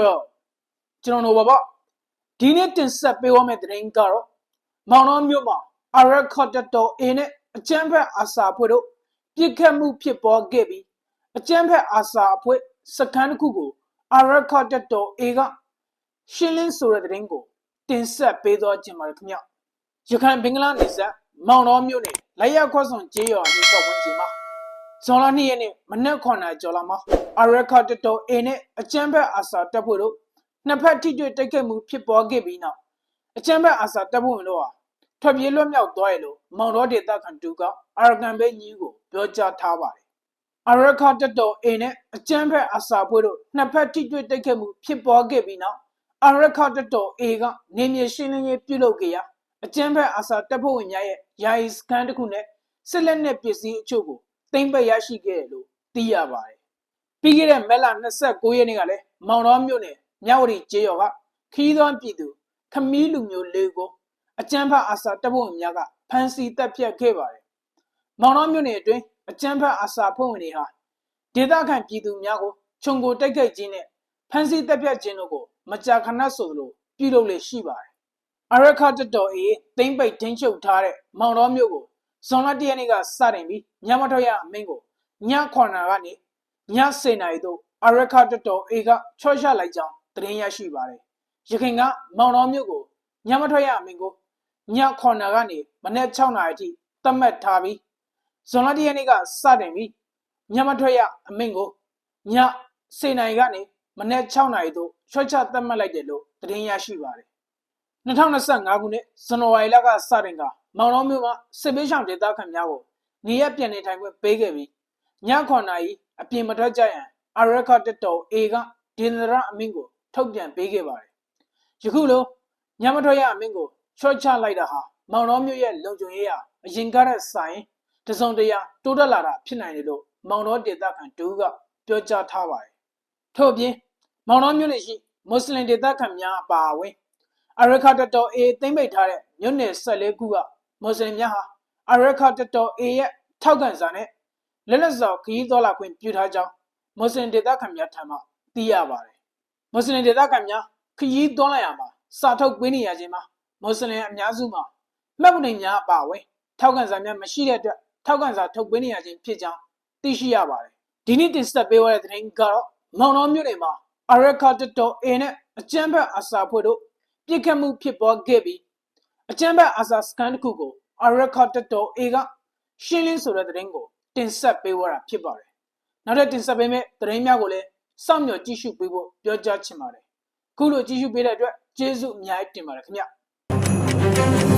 well ကျွန်တော်တို့ပါဗျဒီနေ့တင်ဆက်ပေးသွားမယ့်သတင်းကတော့မောင်နှောမြို့မှာ Iraq Corridor A နဲ့အကြမ်းဖက်အာစာအဖွဲ့တို့ပြစ်ခတ်မှုဖြစ်ပေါ်ခဲ့ပြီးအကြမ်းဖက်အာစာအဖွဲ့စခန်းတစ်ခုကို Iraq Corridor A ကရှင်းလင်းဆိုတဲ့သတင်းကိုတင်ဆက်ပေးသွားခြင်းပါတယ်ခင်ဗျရခိုင်ဘင်္ဂလားနယ်စပ်မောင်နှောမြို့နယ်လိုက်ရခွတ်ဆောင်ကျေးရွာမြို့ပတ်ဝန်းကျင်မှာ ဇွန်လ2ရက်နေ့မနက်9:00နာရီကျော်လာမှာအရက်ခတ်တော် A နဲ့အချမ်းဘက်အာစာတပ်ဖွဲ့တို့နှစ်ဖက်ထိတွေ့တိုက်ခိုက်မှုဖြစ်ပေါ်ခဲ့ပြီးနောက်အချမ်းဘက်အာစာတပ်ဖွဲ့ဝင်တို့ဟာထွက်ပြေးလွတ်မြောက်သွားရလို့မောင်တော်ဒေသခံတူကအာရကန်ဘဲကြီးကိုပြောကြားထားပါတယ်။အရက်ခတ်တော် A နဲ့အချမ်းဘက်အာစာဖွဲ့တို့နှစ်ဖက်ထိတွေ့တိုက်ခိုက်မှုဖြစ်ပေါ်ခဲ့ပြီးနောက်အရက်ခတ်တော် A ကနေမြေရှင်းလင်းရေးပြုလုပ်ခဲ့ရာအချမ်းဘက်အာစာတပ်ဖွဲ့ဝင်များရဲ့ယာယီစခန်းတစ်ခုနဲ့စစ်လက်နက်ပစ္စည်းအချို့ကို သိမ့်ပိတ်ရရှိခဲ့တယ်လို့သိရပါတယ်။ပြီးခဲ့တဲ့မက်လ29ရက်နေ့ကလည်းမောင်တော်မြို့နယ်မြဝတီကျေးရွာကခီးသွန်းပြည်သူခမီးလူမျိုးလေးကိုအကြမ်းဖက်အာစာတပ်ဖွဲ့ဝင်များကဖမ်းဆီးတပ်ဖြတ်ခဲ့ပါတယ်။မောင်တော်မြို့နယ်အတွင်းအကြမ်းဖက်အာစာဖွဲ့ဝင်တွေဟာဒေသခံပြည်သူများကိုခြုံကိုတိုက်ခိုက်ခြင်းနဲ့ဖမ်းဆီးတပ်ဖြတ်ခြင်းတို့ကိုမကြာခဏဆိုလိုပြုလုပ်လေရှိပါတယ်။အရက်ခတ်တော်အေးသိမ့်ပိတ်တင်းချုပ်ထားတဲ့မောင်တော်မြို့ကို ဇွန်လ၁ရက်နေ့ကစတင်ပြီးညမထွက်ရအမင်းကိုည9နာကနေည10နာရီသို့အရက်ခတ်တော်အေကချော့ချလိုက်ကြောင်းသတင်းရရှိပါတယ်။ရခိုင်ကမောင်တော်မြို့ကိုညမထွက်ရအမင်းကိုည9နာကနေမနေ့6နာရီအထိသတ်မှတ်ထားပြီးဇွန်လ၁ရက်နေ့ကစတင်ပြီးညမထွက်ရအမင်းကိုည10နာရီကနေမနေ့6နာရီသို့ချော့ချသတ်မှတ်လိုက်တယ်လို့သတင်းရရှိပါတယ်။ 2025ခုနှစ်ဇန်နဝါရီလကစတင်ကမောင်တော်မြို့မှာစစ်ပေးဆောင်ဒေသခံများကိုနေရပြန်နေထိုင်ခွင့်ပေးခဲ့ပြီးည9နာရီအပြင်မထွက်ကြရန်အရက်ခတ်တော် A ကဒေနရအမင်းကိုထုတ်ပြန်ပေးခဲ့ပါတယ်။ယခုလိုညမထွက်ရအမင်းကိုချော့ချလိုက်တာဟာမောင်တော်မြို့ရဲ့လုံခြုံရေးဟာအရင်ကတည်းကဆိုင်တစုံတရာတိုးတက်လာတာဖြစ်နိုင်တယ်လို့မောင်တော်ဒေသခံတူကပြောကြားထားပါတယ်။ထို့အပြင်မောင်တော်မြို့နယ်ရှိမွတ်စလင်ဒေသခံများအပါအဝင် အရက်ခတ်တော် A သိမ့်ပိတ်ထားတဲ့မြို့နယ်14ခုကမွတ်စလင်များဟာအရက်ခတ်တော် A ရဲ့ထောက်ခံစာနဲ့လက်လက်စော်ခရီးသွားလာခွင့်ပြုထားကြောင်းမွတ်စလင်ဒေသခံများထံမှသိရပါတယ်။မွတ်စလင်ဒေသခံများခရီးသွားလာရမှာစာထုတ်ပေးနေရခြင်းမှာမွတ်စလင်အများစုမှာမှတ်ပုံတင်များအပါအဝင်ထောက်ခံစာများမရှိတဲ့အတွက်ထောက်ခံစာထုတ်ပေးနေရခြင်းဖြစ်ကြောင်းသိရှိရပါတယ်။ဒီနေ့တင်ဆက်ပေးရတဲ့သတင်းကတော့မောင်တော်မြို့နယ်မှာအရက်ခတ်တော် A နဲ့အကြမ်းဖက်အစာဖွဲ့တို့ ပြစ်ခတ်မှုဖြစ်ပေါ်ခဲ့ပြီးအကြမ်းဖက်အာဇာစကန်တစ်ခုကိုအရက်ခတ်တော် A ကရှင်းလင်းဆိုတဲ့သတင်းကိုတင်ဆက်ပေးဝတာဖြစ်ပါတယ်။နောက်ထပ်တင်ဆက်ပေးမယ့်သတင်းများကိုလည်းစောင့်မျှော်ကြည့်ရှုပေးဖို့ပြောကြားချင်ပါတယ်။ခုလိုကြည့်ရှုပေးတဲ့အတွက်ကျေးဇူးအများကြီးတင်ပါတယ်ခင်ဗျ။